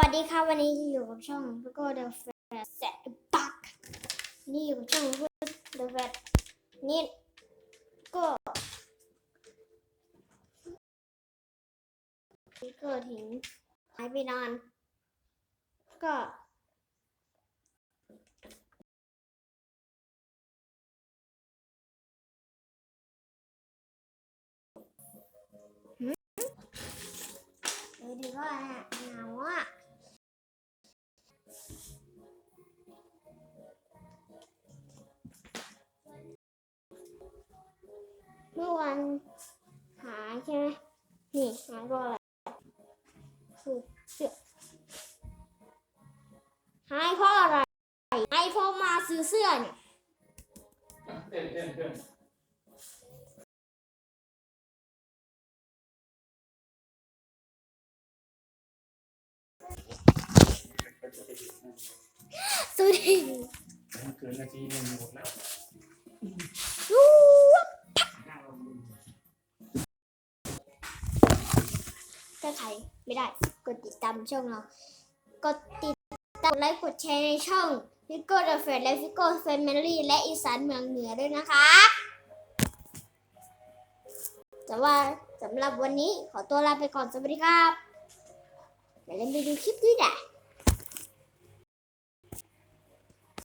วัสดีครับวันนี้อยู่กับช่องแล้วก็ The Fat Set Back นี่อยู่กับช่อง The Fat นี่ก็นี่ก็ถึงหายไปนานก็ เมื่อวันหายใช่ไหมนี่หายเพราะอะไรคือเสื้อหายเพราะอะไรหายเพราะมาซื้อเสื้อเนี่ยเต้นเต้นเต้นสวัสดีมันเกินนาทีหนึ่งหมดแล้ว ถ้าใครไม่ได้ กดติดตามช่องเรา กดติดตามไลค์กดแชร์ในช่องฟิโก้เดอะเฟรและฟิโก้แฟมิลี่และอีสานเมืองเหนือด้วยนะคะ แต่ว่าสำหรับวันนี้ขอตัวลาไปก่อนสวัสดีครับอย่าลืมไปดูคลิปด้วยนะ